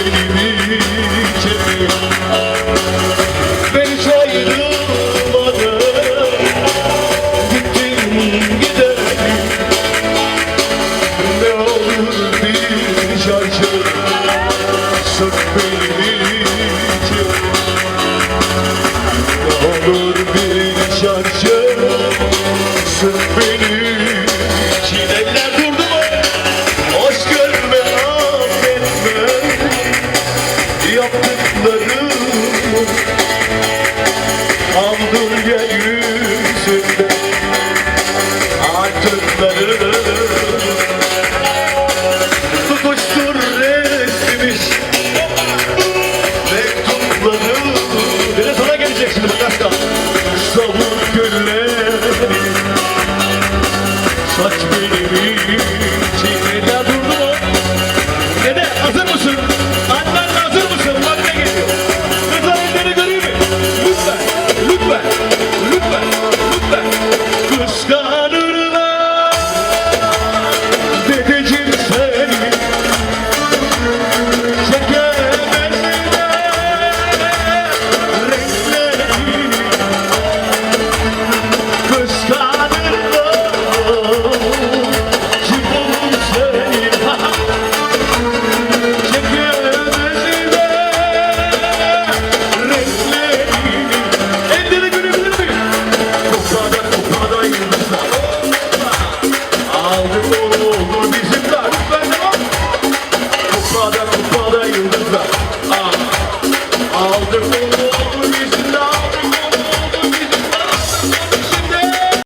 elimi çevir Ben hiç ayrılmadım Gittim giderim Ne olur bir şarkı Sık beni çevir Ne olur bir şarkı Sık beni Yaptıklarımı Aldım yeryüzünde